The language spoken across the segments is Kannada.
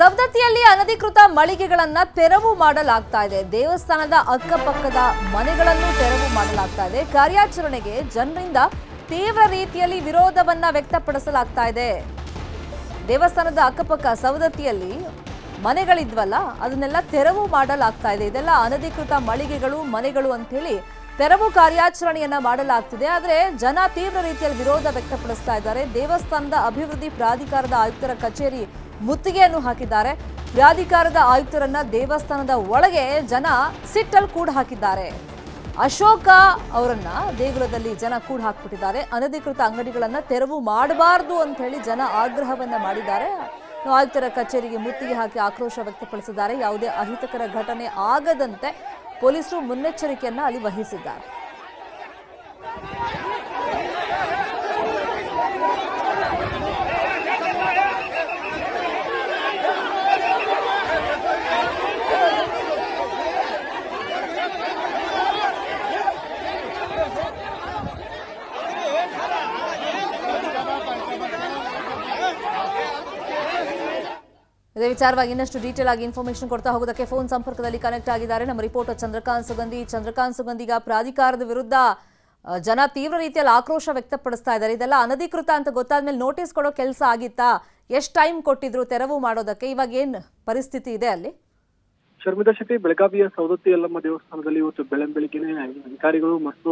ಸವದತ್ತಿಯಲ್ಲಿ ಅನಧಿಕೃತ ಮಳಿಗೆಗಳನ್ನ ತೆರವು ಮಾಡಲಾಗ್ತಾ ಇದೆ. ದೇವಸ್ಥಾನದ ಅಕ್ಕಪಕ್ಕದ ಮನೆಗಳನ್ನು ತೆರವು ಮಾಡಲಾಗ್ತಾ ಇದೆ. ಕಾರ್ಯಾಚರಣೆಗೆ ಜನರಿಂದ ತೀವ್ರ ರೀತಿಯಲ್ಲಿ ವಿರೋಧವನ್ನ ವ್ಯಕ್ತಪಡಿಸಲಾಗ್ತಾ ಇದೆ. ದೇವಸ್ಥಾನದ ಅಕ್ಕಪಕ್ಕ ಸವದತ್ತಿಯಲ್ಲಿ ಮನೆಗಳಿದ್ವಲ್ಲ, ಅದನ್ನೆಲ್ಲ ತೆರವು ಮಾಡಲಾಗ್ತಾ ಇದೆ. ಇದೆಲ್ಲ ಅನಧಿಕೃತ ಮಳಿಗೆಗಳು, ಮನೆಗಳು ಅಂತೇಳಿ ತೆರವು ಕಾರ್ಯಾಚರಣೆಯನ್ನ ಮಾಡಲಾಗ್ತಿದೆ. ಆದರೆ ಜನ ತೀವ್ರ ರೀತಿಯಲ್ಲಿ ವಿರೋಧ ವ್ಯಕ್ತಪಡಿಸ್ತಾ ಇದ್ದಾರೆ. ದೇವಸ್ಥಾನದ ಅಭಿವೃದ್ಧಿ ಪ್ರಾಧಿಕಾರದ ಆಯುಕ್ತರ ಕಚೇರಿ ಮುತ್ತಿಗೆಯನ್ನು ಹಾಕಿದ್ದಾರೆ. ಪ್ರಾಧಿಕಾರದ ಆಯುಕ್ತರನ್ನ ದೇವಸ್ಥಾನದ ಒಳಗೆ ಜನ ಸಿಟ್ಟಲ್ಲಿ ಕೂಡ ಹಾಕಿದ್ದಾರೆ. ಅಶೋಕ ಅವರನ್ನ ದೇಗುಲದಲ್ಲಿ ಜನ ಕೂಡ ಹಾಕ್ಬಿಟ್ಟಿದ್ದಾರೆ. ಅನಧಿಕೃತ ಅಂಗಡಿಗಳನ್ನ ತೆರವು ಮಾಡಬಾರದು ಅಂತ ಹೇಳಿ ಜನ ಆಗ್ರಹವನ್ನ ಮಾಡಿದ್ದಾರೆ. ಆಯುಕ್ತರ ಕಚೇರಿಗೆ ಮುತ್ತಿಗೆ ಹಾಕಿ ಆಕ್ರೋಶ ವ್ಯಕ್ತಪಡಿಸಿದ್ದಾರೆ. ಯಾವುದೇ ಅಹಿತಕರ ಘಟನೆ ಆಗದಂತೆ ಪೊಲೀಸರು ಮುನ್ನೆಚ್ಚರಿಕೆಯನ್ನ ಅಲ್ಲಿ ವಹಿಸಿದ್ದಾರೆ. ಇದೇ ವಿಚಾರವಾಗಿ ಇನ್ನಷ್ಟು ಡೀಟೇಲ್ ಆಗಿ ಇನ್ಫಾರ್ಮೇಶನ್ ಕೊಡ್ತಾ ಹೋಗೋದಕ್ಕೆ ಫೋನ್ ಸಂಪರ್ಕದಲ್ಲಿ ಕನೆಕ್ಟ್ ಆಗಿದ್ದಾರೆ. ನಮ್ಮ ರಿಪೋರ್ಟರ್ ಚಂದ್ರಕಾಂತ್ ಸುಗಂಧಿ. ಚಂದ್ರಕಾಂತ್ ಸುಗಂಧಿಗ ಪ್ರಾಧಿಕಾರದ ವಿರುದ್ಧ ಜನ ತೀವ್ರ ರೀತಿಯಲ್ಲಿ ಆಕ್ರೋಶ ವ್ಯಕ್ತಪಡಿಸ್ತಾ ಇದ್ದಾರೆ. ಇದೆಲ್ಲ ಅನಧಿಕೃತ ಅಂತ ಗೊತ್ತಾದ್ಮೇಲೆ ನೋಟಿಸ್ ಕೊಡೋ ಕೆಲಸ ಆಗಿತ್ತಾ? ಎಷ್ಟು ಟೈಮ್ ಕೊಟ್ಟಿದ್ರು ತೆರವು ಮಾಡೋದಕ್ಕೆ? ಇವಾಗ ಏನ್ ಪರಿಸ್ಥಿತಿ ಇದೆ ಅಲ್ಲಿ? ಶರ್ಮಿತಾ ಶೆಟ್ಟಿ, ಬೆಳಗಾವಿಯ ಸವದತ್ತಿ ಯಲ್ಲಮ್ಮ ದೇವಸ್ಥಾನದಲ್ಲಿ ಇವತ್ತು ಬೆಳಂಬೆಳಿಗ್ಗೆನೆ ಅಧಿಕಾರಿಗಳು ಮತ್ತು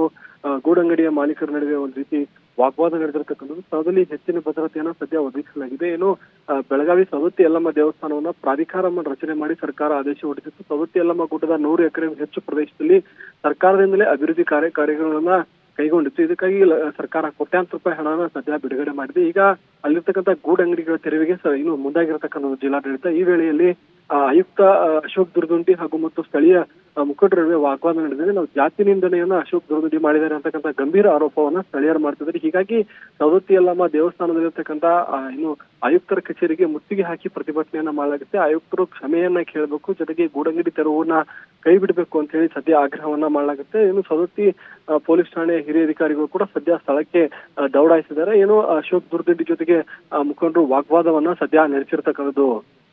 ಗೂಡಂಗಡಿಯ ಮಾಲೀಕರ ನಡುವೆ ಒಂದು ರೀತಿ ವಾಗ್ವಾದ ನಡೆದಿರತಕ್ಕಂಥದ್ದು, ಸ್ಥಳದಲ್ಲಿ ಹೆಚ್ಚಿನ ಭದ್ರತೆಯನ್ನ ಸದ್ಯ ಒದಗಿಸಲಾಗಿದೆ. ಏನು ಬೆಳಗಾವಿ ಸವತ್ತಿ ಯಲ್ಲಮ್ಮ ದೇವಸ್ಥಾನವನ್ನ ಪ್ರಾಧಿಕಾರವನ್ನು ರಚನೆ ಮಾಡಿ ಸರ್ಕಾರ ಆದೇಶ ಹೊರಡಿಸಿತ್ತು. ಸವತ್ತಿ ಯಲ್ಲಮ್ಮ ಗುಡ್ಡದ ನೂರು ಎಕರೆ ಹೆಚ್ಚು ಪ್ರದೇಶದಲ್ಲಿ ಸರ್ಕಾರದಿಂದಲೇ ಅಭಿವೃದ್ಧಿ ಕಾರ್ಯ ಕಾರ್ಯಗಳನ್ನ ಕೈಗೊಂಡಿತ್ತು. ಇದಕ್ಕಾಗಿ ಸರ್ಕಾರ ಕೋಟ್ಯಾಂತರ ರೂಪಾಯಿ ಹಣನ ಸದ್ಯ ಬಿಡುಗಡೆ ಮಾಡಿದೆ. ಈಗ ಅಲ್ಲಿರ್ತಕ್ಕಂಥ ಗೂಡಂಗಡಿಗಳ ತೆರವಿಗೆ ಸ- ಇನ್ನು ಮುಂದಾಗಿರತಕ್ಕಂಥ ಜಿಲ್ಲಾಡಳಿತ. ಈ ವೇಳೆಯಲ್ಲಿ ಆಯುಕ್ತ ಅಶೋಕ್ ದುರ್ದುಂಡಿ ಹಾಗೂ ಮತ್ತು ಸ್ಥಳೀಯ ಮುಖಂಡರ ನಡುವೆ ವಾಗ್ವಾದ ನಡೆದಿದೆ. ನಾವು ಜಾತಿ ನಿಂದನೆಯನ್ನ ಅಶೋಕ್ ದುರ್ದುಂಡಿ ಮಾಡಿದ್ದಾರೆ ಅಂತಕ್ಕಂಥ ಗಂಭೀರ ಆರೋಪವನ್ನ ಸ್ಥಳೀಯರು ಮಾಡ್ತಿದ್ದಾರೆ. ಹೀಗಾಗಿ ಸವದತ್ತಿ ಯಲ್ಲಮ್ಮ ದೇವಸ್ಥಾನದಲ್ಲಿರ್ತಕ್ಕಂಥ ಇನ್ನು ಆಯುಕ್ತರ ಕಚೇರಿಗೆ ಮುತ್ತಿಗೆ ಹಾಕಿ ಪ್ರತಿಭಟನೆಯನ್ನ ಮಾಡಲಾಗುತ್ತೆ. ಆಯುಕ್ತರು ಕ್ಷಮೆಯನ್ನ ಕೇಳಬೇಕು, ಜೊತೆಗೆ ಗೂಡಂಗಡಿ ತೆರವನ್ನ ಕೈ ಬಿಡಬೇಕು ಅಂತ ಹೇಳಿ ಸದ್ಯ ಆಗ್ರಹವನ್ನ ಮಾಡಲಾಗುತ್ತೆ. ಇನ್ನು ಸವದತ್ತಿ ಪೊಲೀಸ್ ಠಾಣೆ ಹಿರಿಯ ಅಧಿಕಾರಿಗಳು ಕೂಡ ಸದ್ಯ ಸ್ಥಳಕ್ಕೆ ದೌಡಾಯಿಸಿದ್ದಾರೆ. ಏನು ಅಶೋಕ್ ದುರ್ದುಂಡಿ ಜೊತೆಗೆ ಮುಖಂಡರು ವಾಗ್ವಾದವನ್ನ ಸದ್ಯ ನಡೆಸಿರ್ತಕ್ಕಂಥದ್ದು.